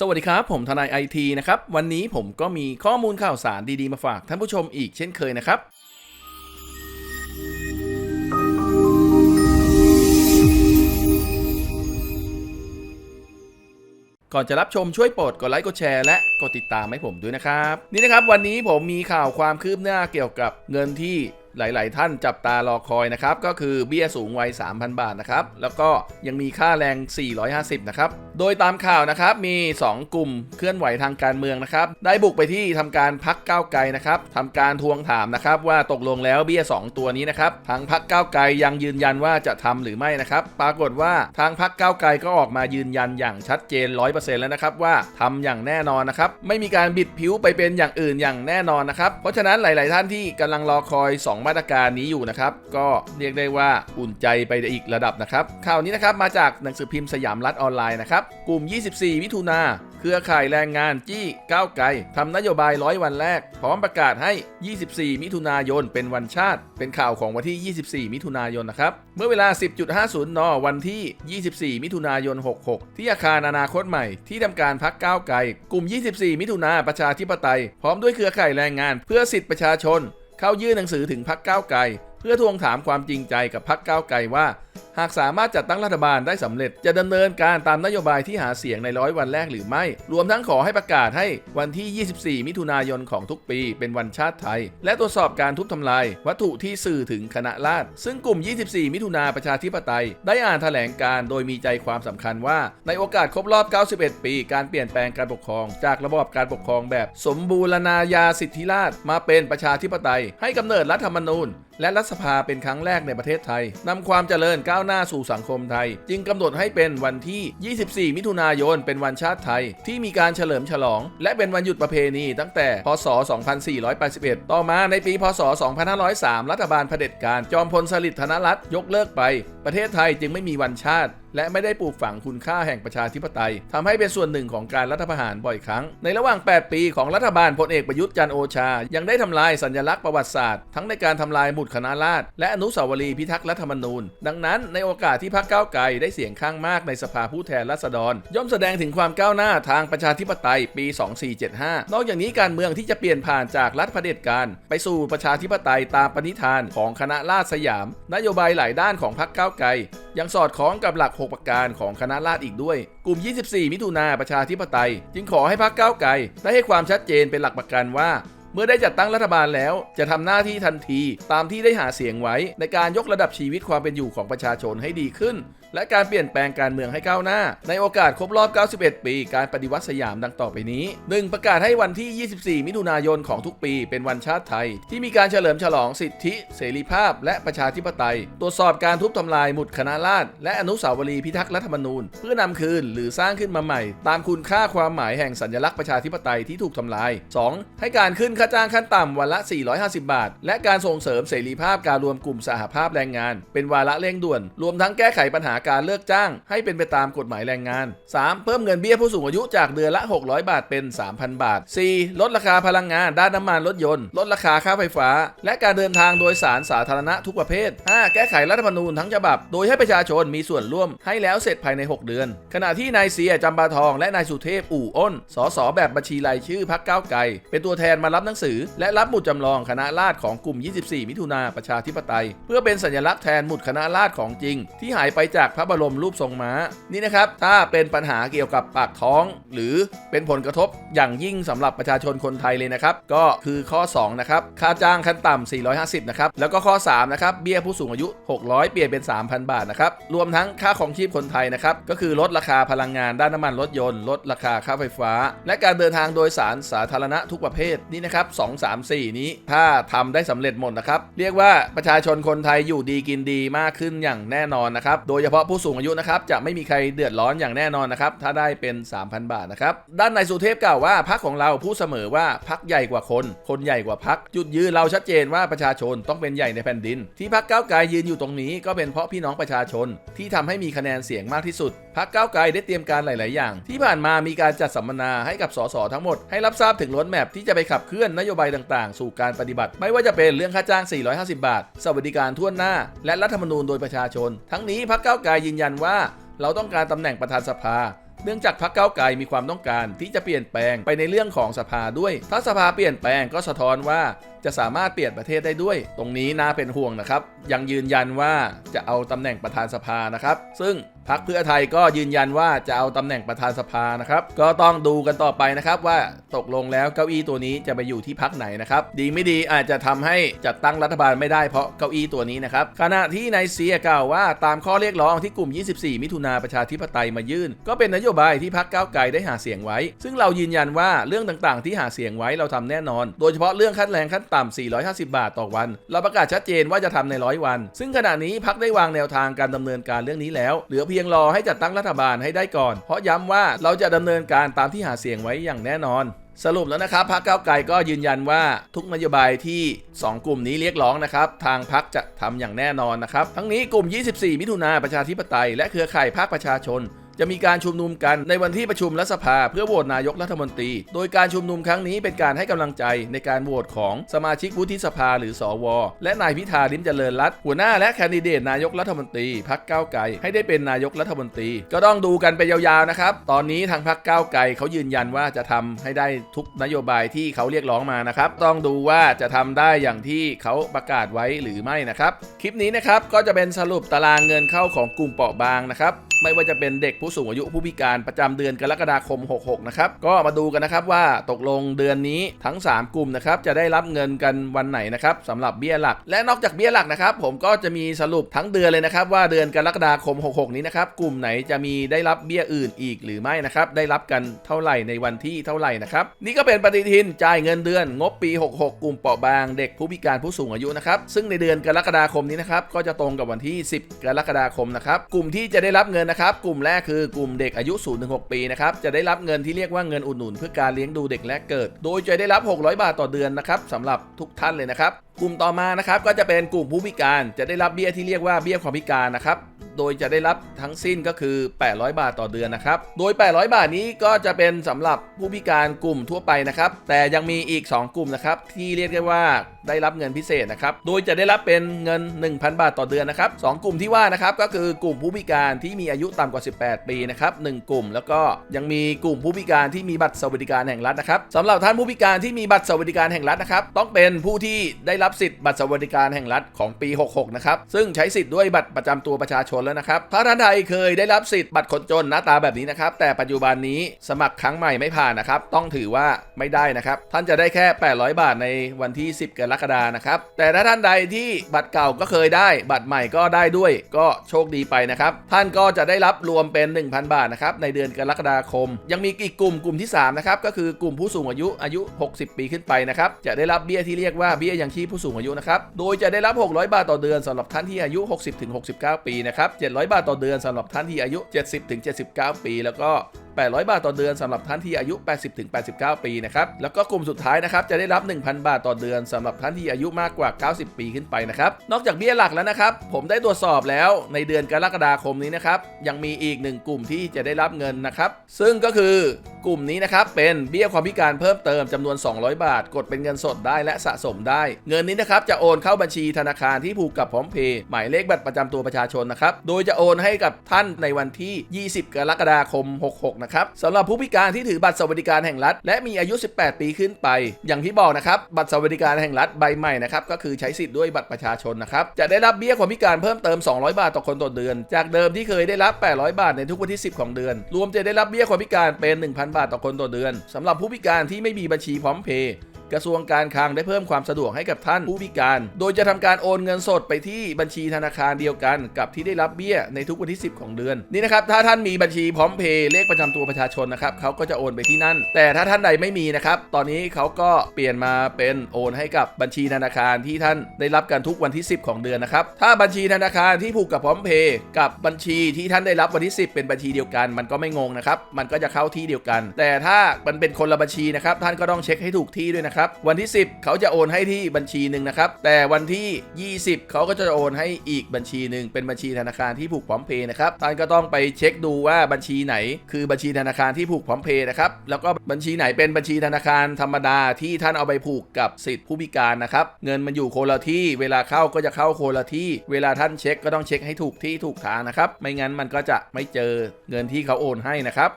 สวัสดีครับ ผมทนายไอทีนะครับ วันนี้ผมก็มีข้อมูลข่าวสารดี ๆ มาฝากท่านผู้ชมอีกเช่นเคยนะครับ ก่อนจะรับชมช่วยโปรดกดไลค์กดแชร์และกดติดตามให้ผมด้วยนะครับ นี่นะครับวันนี้ผมมีข่าวความคืบหน้าเกี่ยวกับเงินที่ หลาย ๆ ท่านจับตารอคอยนะครับ ก็คือเบี้ยสูงวัย 3,000 บาทนะครับ แล้วก็ยังมีค่าแรง 450 นะครับ โดยตามข่าวนะครับมี 2 กลุ่มเคลื่อนไหวทางการเมืองนะครับ ได้บุกไปที่ทำการพักก้าวไกลนะครับทำการทวงถามนะครับ ว่าตกลงแล้วเบี้ย 2 ตัวนี้นะครับ ทางพักก้าวไกลยังยืนยันว่าจะทำหรือไม่นะครับ ปรากฏว่าทางพักก้าวไกลก็ออกมายืนยันอย่างชัดเจน 100%แล้วนะครับว่าทำอย่างแน่นอนนะครับ ไม่มีการบิดผิวไปเป็นอย่างอื่นอย่างแน่นอนนะครับ เพราะฉะนั้นหลาย ๆ ท่านที่กำลังรอคอย 2มาตรการนี้อยู่นะครับ ก็เรียกได้ว่าอุ่นใจไปอีกระดับนะครับข่าวนี้นะครับมาจากหนังสือพิมพ์สยามรัฐออนไลน์นะครับ กลุ่ม 24 มิถุนาเครือข่ายแรงงานจี้ก้าวไกลทำนโยบายร้อยวันแรก พร้อมประกาศให้ 24 มิถุนายนเป็นวันชาติ เป็นข่าวของวันที่ 24 มิถุนายนนะครับ เมื่อเวลา 10.50 น วันที่ 24 มิถุนายน 66 ที่อาคารอนาคตใหม่ ที่ทำการพักก้าวไกล กลุ่ม 24 มิถุนาประชาธิปไตย พร้อมด้วยเครือข่ายแรงงานเพื่อสิทธิประชาชน เข้ายื่นหนังสือถึงพักก้าวไกล พื่อทวงถามความจริงใจกับพักก้าวไกลว่า หากสามารถจัดตั้งรัฐบาลได้สำเร็จ จะดำเนินการตามนโยบายที่หาเสียงในร้อยวันแรกหรือไม่ รวมทั้งขอให้ประกาศให้วันที่ 24 มิถุนายนของทุกปี เป็นวันชาติไทย และตรวจสอบการทุบทำลาย วัตถุที่สื่อถึงคณะราษฎรซึ่งกลุ่ม 24 มิถุนาประชาธิปไตย ได้อ่านแถลงการโดยมีใจความสำคัญว่า ในโอกาสครบรอบ 91 ปี การเปลี่ยนแปลงการปกครอง จากระบอบการปกครองแบบ สมบูรณาญาสิทธิราชมาเป็นประชาธิปไตย ให้กำเนิดรัฐธรรมนูญ และรัฐสภาเป็นครั้งแรกในประเทศไทยนำความเจริญก้าวหน้าสู่สังคมไทย จึงกำหนดให้เป็นวันที่ 24 มิถุนายน เป็นวันชาติไทย ที่มีการเฉลิมฉลอง และเป็นวันหยุดประเพณีตั้งแต่ พศ 2481 ต่อมาในปี พศ 2503 รัฐบาลเผด็จการจอมพลสฤษดิ์ธนรัตน์ยกเลิกไป ประเทศไทยจึงไม่มีวันชาติ และไม่ได้ปลูกฝังคุณค่าแห่งประชาธิปไตยทำให้เป็นส่วนหนึ่งของการรัฐประหารบ่อยครั้ง ในระหว่าง 8 ปีของรัฐบาลพลเอกประยุทธ์จันโอชา ยังได้ทำลายสัญลักษณ์ประวัติศาสตร์ ทั้งในการทำลายหมุดคณะราษฎรและอนุสาวรีย์พิทักษ์รัฐธรรมนูญ ดังนั้นในโอกาสที่พรรคก้าวไกลได้เสียงข้างมากในสภาผู้แทนราษฎร ย่อมแสดงถึงความก้าวหน้าทางประชาธิปไตยปี 2475 นอกจากนี้การเมืองที่จะเปลี่ยนผ่านจากรัฐเผด็จการ ไปสู่ประชาธิปไตยตามปณิธานของคณะราษฎรสยาม นโยบายหลายด้านของพรรคก้าวไกลยังสอดคล้องกับหลัก6 ประการของคณะราษฎรอีกด้วย กลุ่ม 24 มิถุนาประชาธิปไตย จึงขอให้พรรคก้าวไกลได้ให้ความชัดเจนเป็นหลักประกันว่าเมื่อได้จัดตั้งรัฐบาลแล้ว จะทำหน้าที่ทันที ตามที่ได้หาเสียงไว้ ในการยกระดับชีวิตความเป็นอยู่ของประชาชนให้ดีขึ้น และการเปลี่ยนแปลงการเมืองให้ก้าวหน้า ในโอกาสครบรอบ 91 ปี การปฏิวัติสยามดังต่อไปนี้ 1. ประกาศให้วันที่ 24 มิถุนายนของทุกปี เป็นวันชาติไทย ที่มีการเฉลิมฉลองสิทธิ เสรีภาพ และประชาธิปไตย ตรวจสอบการทุบทำลายหมุดคณะราษฎรและอนุสาวรีย์พิทักษ์รัฐธรรมนูญ เพื่อนำคืนหรือสร้างขึ้นมาใหม่ ตามคุณค่าความหมายแห่งสัญลักษณ์ประชาธิปไตยที่ถูกทำลาย 2. ให้การขึ้นค่าจ้างขั้นต่ำวันละ 450 บาท และการส่งเสริมเสรีภาพการรวมกลุ่มสหภาพแรงงาน เป็นวาระเร่งด่วน รวมทั้งแก้ไขปัญหาการเลิกจ้าง ให้เป็นไปตามกฎหมายแรงงาน 3. เพิ่มเงินเบี้ยผู้สูงอายุจากเดือนละ 600 บาทเป็น 3,000 บาท 4. ลดราคาพลังงานด้านน้ำมันรถยนต์ ลดราคาค่าไฟฟ้า และการเดินทางโดยสารสาธารณะทุกประเภท 5. แก้ไขรัฐธรรมนูญทั้งฉบับ โดยให้ประชาชนมีส่วนร่วมให้แล้วเสร็จภายใน 6 เดือน ขณะที่นายเสียจำปาทอง และนายสุเทพอู่อ้น สสแบบบัญชีรายชื่อพักก้าวไกล เป็นตัวแทนมารับหนังสือ และรับหมุดจำลองคณะราษฎรของกลุ่ม 24 มิถุนาประชาธิปไตย เพื่อเป็นสัญลักษณ์แทนหมุดคณะราษฎรของจริง ที่หายไปจากพระบรมรูปทรงม้านี่นะครับ ถ้าเป็นปัญหาเกี่ยวกับปากท้อง หรือเป็นผลกระทบอย่างยิ่งสำหรับประชาชนคนไทยเลยนะครับ ก็คือข้อ 2 นะครับ ค่าจ้างขั้นต่ำ450 นะครับ แล้วก็ข้อ 3 นะครับ เบี้ยผู้สูงอายุ 600 เปลี่ยนเป็น 3,000 บาทนะครับ รวมทั้งค่าของชีพคนไทยนะครับ ก็คือลดราคาพลังงานด้านน้ำมันรถยนต์ ลดราคาค่าไฟฟ้า และการเดินทางโดยสารสาธารณะทุกประเภทนี่นะครับ2 3 4 นี้ถ้าทำได้สำเร็จหมดนะครับ เรียกว่าประชาชนคนไทยอยู่ดีกินดีมากขึ้นอย่างแน่นอนนะครับ โดยเฉพาะพาะผู้สูงอายุนะครับจะไม่มีใครเดือดร้อนอย่างแน่นอนนะครับถ้าได้เป็น 3,000 บาทนะครับด้านนายสุเทพกล่าวว่าพักของเราพูดเสมอว่าพักใหญ่กว่าคน คนใหญ่กว่าพักจุดยืนเราชัดเจนว่าประชาชนต้องเป็นใหญ่ในแผ่นดิน ที่พักก้าวไกลยืนอยู่ตรงนี้ก็เป็นเพราะพี่น้องประชาชน ที่ทำให้มีคะแนนเสียงมากที่สุดพักก้าวไกลได้เตรียมการหลาย ๆ อย่าง ที่ผ่านมามีการจัดสัมมนาให้กับสสทั้งหมดให้รับทราบถึงรถแมพที่จะไปขับเคลื่อนนโยบายต่าง ๆ สู่การปฏิบัติ ไม่ว่าจะเป็นเรื่องค่าจ้าง 450 บาท สวัสดิการทั่วหน้า และรัฐธรรมนูญโดยประชาชน ทั้งนี้พักก้าวไกลยืนยันว่า เราต้องการตำแหน่งประธานสภา เนื่องจากพรรคก้าวไกลมีความต้องการที่จะเปลี่ยนแปลงไปในเรื่องของสภาด้วย ถ้าสภาเปลี่ยนแปลงก็สะท้อนว่าจะสามารถเปลี่ยนประเทศได้ด้วย ตรงนี้น่าเป็นห่วงนะครับ ยังยืนยันว่าจะเอาตำแหน่งประธานสภานะครับ ซึ่ง พรรคเพื่อไทยก็ยืนยันว่าจะเอาตำแหน่งประธานสภานะครับ ก็ต้องดูกันต่อไปนะครับว่าตกลงแล้วเก้าอี้ตัวนี้จะไปอยู่ที่พรรคไหนนะครับ ดีไม่ดีอาจจะทำให้จัดตั้งรัฐบาลไม่ได้เพราะเก้าอี้ตัวนี้นะครับ ขณะที่นายเสียกล่าวว่าตามข้อเรียกร้องที่กลุ่ม 24 มิถุนาประชาธิปไตยมายื่น ก็เป็นนโยบายที่พรรคก้าวไกลได้หาเสียงไว้ ซึ่งเรายืนยันว่าเรื่องต่างๆ ที่หาเสียงไว้เราทำแน่นอน โดยเฉพาะเรื่องขั้นแรงขั้นต่ำ450 บาทต่อวัน เราประกาศชัดเจนว่าจะทำในร้อยวัน ซึ่งขณะนี้พรรคได้วางแนวทางการดำเนินการเรื่องนี้แล้วเหลือเพียงรอให้จัดตั้งรัฐบาลให้ได้ก่อน เพราะย้ำว่าเราจะดำเนินการตามที่หาเสียงไว้อย่างแน่นอนสรุปแล้วนะครับพรรคก้าวไกลก็ยืนยันว่าทุกนโยบายที่ 2 กลุ่มนี้เรียกร้องนะครับ ทางพรรคจะทำอย่างแน่นอนนะครับ ทั้งนี้กลุ่ม 24 มิถุนาประชาธิปไตยและเครือข่ายภาคประชาชน จะมีการชุมนุมกันในวันที่ประชุมรัฐสภาเพื่อโหวตนายกรัฐมนตรี โดยการชุมนุมครั้งนี้เป็นการให้กำลังใจในการโหวตของสมาชิกวุฒิสภาหรือสว และนายพิธาลิมเจริญรัตหัวหน้าและแคนดิเดตนายกรัฐมนตรีพักก้าวไกลให้ได้เป็นนายกรัฐมนตรี ก็ต้องดูกันไปยาวๆนะครับ ตอนนี้ทางพักก้าวไกลเขายืนยันว่าจะทำให้ได้ทุกนโยบายที่เขาเรียกร้องมานะครับ ต้องดูว่าจะทำได้อย่างที่เขาประกาศไว้หรือไม่นะครับ คลิปนี้นะครับก็จะเป็นสรุปตารางเงินเข้าของกลุ่มเปราะบางนะครับ ไม่ว่าจะเป็นเด็กผู้สูงอายุผู้พิการประจำเดือนกรกฎาคม 66 นะครับ ก็มาดูกันนะครับว่าตกลงเดือนนี้ทั้ง 3 กลุ่มนะครับจะได้รับเงินกันวันไหนนะครับสำหรับเบี้ยหลัก และนอกจากเบี้ยหลักนะครับผมก็จะมีสรุปทั้งเดือนเลยนะครับว่าเดือนกรกฎาคม 66 นี้นะครับกลุ่มไหนจะมีได้รับเบี้ยอื่นอีกหรือไม่นะครับได้รับกันเท่าไหร่ในวันที่เท่าไหร่นะครับนี่ก็เป็นปฏิทินจ่ายเงินเดือนงบปี 66 กลุ่มเปราะบางเด็กผู้พิการผู้สูงอายุนะครับซึ่งในเดือนกรกฎาคมนี้นะครับก็จะตรงกับวันที่ 10 กรกฎาคมนะครับกลุ่มที่จะได้รับเงินนะครับกลุ่มแรกคือือกลุ่มเด็กอายุ 0-6 ปีนะครับ จะได้รับเงินที่เรียกว่าเงินอุดหนุนเพื่อการเลี้ยงดูเด็กแรกเกิด โดยจะได้รับ 600 บาทต่อเดือนนะครับสำหรับทุกท่านเลยนะครับ กลุ่มต่อมานะครับก็จะเป็นกลุ่มผู้พิการ จะได้รับเบี้ยที่เรียกว่าเบี้ยความพิการนะครับโดยจะได้รับทั้งสิ้นก็คือ 800 บาทต่อเดือนนะครับ โดย 800 บาทนี้ก็จะเป็นสำหรับผู้พิการกลุ่มทั่วไปนะครับ แต่ยังมีอีก 2 กลุ่มนะครับ ที่เรียกได้ว่าได้รับเงินพิเศษนะครับ โดยจะได้รับเป็นเงิน 1,000 บาทต่อเดือนนะครับสกลุ่มที่ว่านะครับก็คือกลุ่มผู้พิการที่มีอายุต่ำกว่า 18ปีนะครับหนึ่งกลุ่ม แล้วก็ยังมีกลุ่มผู้พิการที่มีบัตรสวัสดิการแห่งรัฐนะครับสำหรับท่านผู้พิการที่มีบัตรสวัสดิการแห่งรัฐนะครับต้องเป็นผู้ที่ได้รับสิทธิ์บัตรสวัสดิการแห่งรัฐของปี 66 นะครับซึ่งใช้สิทธิ์ด้วยบัตรประจำตัวประชาชนแล้วนะครับถ้าท่านใดเคยได้รับสิทธิ์บัตรคนจนหน้าตาแบบนี้นะครับแต่ปัจจุบันนี้สมัครครั้งใหม่ไม่ผ่านนะครับต้องถือว่าไม่ได้นะครับท่านจะได้แค่ 800 บาทในวันที่ 10 กรกฎานะครับแต่ถ้าท่านใดที่บัตรเก่าก็เคยได้ บัตรใหม่ก็ได้ด้วย ก็โชคดีไปนะครับท่านก็จะได้รับรวมเป็น1,000 บาทนะครับในเดือนกรกฎาคม ยังมีอีกกลุ่มกลุ่มที่3นะครับก็คือกลุ่มผู้สูงอายุอายุ 60 ปีขึ้นไปนะครับจะได้รับเบี้ยที่เรียกว่าเบี้ยยังชีพผู้สูงอายุนะครับโดยจะได้รับ 600 บาทต่อเดือนสำหรับท่านที่อายุ 60-69 ปีนะครับ700 บาทต่อเดือนสำหรับท่านที่อายุ 70-79 ปี แล้วก็ 800 บาทต่อเดือนสำหรับท่านที่อายุ 80-89 ปีนะครับ แล้วก็กลุ่มสุดท้ายนะครับจะได้รับ 1,000 บาทต่อเดือนสำหรับท่านที่อายุมากกว่า 90 ปีขึ้นไปนะครับ นอกจากเบี้ยหลักแล้วนะครับ ผมได้ตรวจสอบแล้วในเดือนกรกฎาคมนี้นะครับ ยังมีอีกหนึ่งกลุ่มที่จะได้รับเงินนะครับ ซึ่งก็คือกลุ่มนี้นะครับเป็นเบี้ยความพิการเพิ่มเติมจำนวน 200 บาท กดเป็นเงินสดได้และสะสมได้ เงินนี้นะครับจะโอนเข้าบัญชีธนาคารที่ผูกกับพร้อมเพย์หมายเลขบัตรประจำตัวประชาชนนะครับ โดยจะโอนให้กับท่านในวันที่ 20 กรกฎาคม 66นะครับสำหรับผู้พิการที่ถือบัตรสวัสดิการแห่งรัฐ และมีอายุ 18 ปีขึ้นไป อย่างที่บอกนะครับบัตรสวัสดิการแห่งรัฐใบใหม่นะครับก็คือใช้สิทธิ์ด้วยบัตรประชาชนนะครับจะได้รับเบี้ยความพิการเพิ่มเติม 200 บาทต่อคนต่อเดือน จากเดิมที่เคยได้รับ 800 บาทในทุกวันที่ 10 ของเดือน รวมจะได้รับเบี้ยความพิการเป็น 1,000 บาทต่อคนต่อเดือนสำหรับผู้พิการที่ไม่มีบัญชีพร้อมเพย์ กระทรวงการคลังได้เพิ่มความสะดวกให้กับท่านผู้พิการ โดยจะทำการโอนเงินสดไปที่บัญชีธนาคารเดียวกันกับที่ได้รับเบี้ยในทุกวันที่ 10 ของเดือน นี่นะครับ ถ้าท่านมีบัญชีพร้อมเพย์เลขประจำตัวประชาชนนะครับเขาก็จะโอนไปที่นั่น แต่ถ้าท่านใดไม่มีนะครับ ตอนนี้เขาก็เปลี่ยนมาเป็นโอนให้กับบัญชีธนาคารที่ท่านได้รับกันทุกวันที่ 10 ของเดือนนะครับ ถ้าบัญชีธนาคารที่ผูกกับพร้อมเพย์กับบัญชีที่ท่านได้รับวันที่ 10 เป็นบัญชีเดียวกัน มันก็ไม่งงนะครับ มันก็จะเข้าที่เดียวกัน แต่ถ้ามันเป็นคนละบัญชีนะครับ ท่านก็ต้องเช็คให้ถูกที่ด้วยนะครับ วันที่ 10 เขาจะโอนให้ที่บัญชีหนึ่งนะครับ แต่วันที่ 20 เขาก็จะโอนให้อีกบัญชีหนึ่งเป็นบัญชีธนาคารที่ผูกพร้อมเพย์นะครับ ท่านก็ต้องไปเช็คดูว่าบัญชีไหน คือบัญชีธนาคารที่ผูกพร้อมเพย์นะครับ แล้วก็บัญชีไหนเป็นบัญชีธนาคารธรรมดาที่ท่านเอาไปผูกกับสิทธิผู้พิการนะครับ เงินมันอยู่โคนละที่ เวลาเข้าก็จะเข้าโคนละที่ เวลาท่านเช็คก็ต้องเช็คให้ถูกที่ถูกทางนะครับ ไม่งั้นมันก็จะไม่เจอเงินที่เขาโอนให้นะครับ